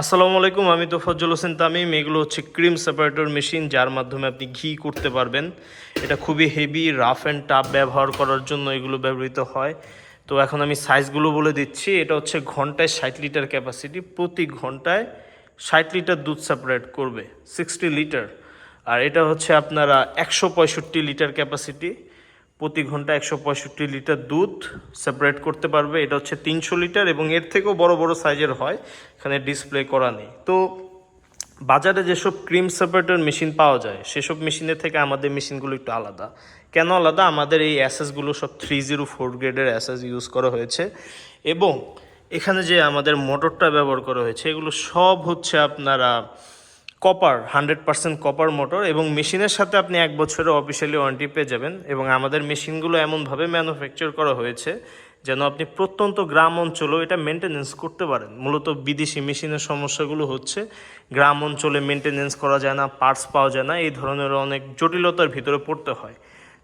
আসসালামু আলাইকুম, আমি তোফাজ্জল হোসেন তামিম। এগুলো হচ্ছে ক্রিম সেপারেটর মেশিন, যার মাধ্যমে আপনি ঘি করতে পারবেন। এটা খুবই হেভি, রাফ অ্যান্ড টাফ ব্যবহার করার জন্য এগুলো ব্যবহৃত হয়। তো এখন আমি সাইজগুলো বলে দিচ্ছি। এটা হচ্ছে ঘন্টায় ষাট লিটার ক্যাপাসিটি। প্রতি ঘন্টায় ষাট লিটার দুধ সেপারেট করবে, সিক্সটি লিটার। আর এটা হচ্ছে আপনারা একশো পঁয়ষট্টি লিটার ক্যাপাসিটি। প্রতি ঘণ্টা একশো পঁয়ষট্টি লিটার দুধ সেপারেট করতে পারবে। এটা হচ্ছে তিনশো লিটার এবং এর থেকেও বড় বড় সাইজের হয়। এখানে ডিসপ্লে করা নেই। তো বাজারে যেসব ক্রিম সেপারেটর মেশিন পাওয়া যায়, সেসব মেশিনের থেকে আমাদের মেশিনগুলো একটু আলাদা। কেন আলাদা? আমাদের এই অ্যাসেসগুলো সব থ্রি জিরো ফোর গ্রেডের অ্যাসেস ইউজ করা হয়েছে। এবং এখানে যে আমাদের মোটরটা ব্যবহার করা হয়েছে, এগুলো সব হচ্ছে আপনারা copper hundred percent copper motor এবং মেশিনের সাথে আপনি এক বছরের অফিসিয়ালি ওয়ারেন্টি পেয়ে যাবেন এবং আমাদের মেশিনগুলো এমনভাবে ম্যানুফ্যাকচার করা হয়েছে যেন আপনি প্রত্যন্ত গ্রাম অঞ্চলেও এটা মেনটেনেন্স করতে পারেন। মূলত বিদেশি মেশিনের সমস্যাগুলো হচ্ছে, গ্রাম অঞ্চলে মেনটেনেন্স করা যায় না পার্টস পাওয়া যায় না, এই ধরনের অনেক জটিলতার ভিতরে পড়তে হয়।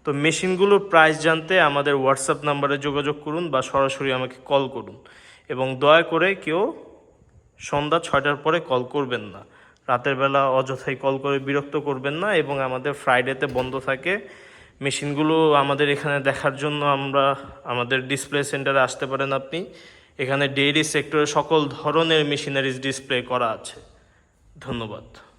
তো মেশিনগুলোর প্রাইস জানতে আমাদের হোয়াটসঅ্যাপ নাম্বারে যোগাযোগ করুন বা সরাসরি আমাকে কল করুন এবং দয়া করে কেউ সন্ধ্যা ছয়টার পরে কল করবেন না। রাতের বেলা অযথাই কল করে বিরক্ত করবেন না এবং আমাদের ফ্রাইডেতে বন্ধ থাকে। মেশিনগুলো আমাদের এখানে দেখার জন্য আমরা আমাদের ডিসপ্লে সেন্টারে আসতে পারেন আপনি। এখানে ডেইরি সেক্টরে সকল ধরনের মেশিনারিজ ডিসপ্লে করা আছে। ধন্যবাদ।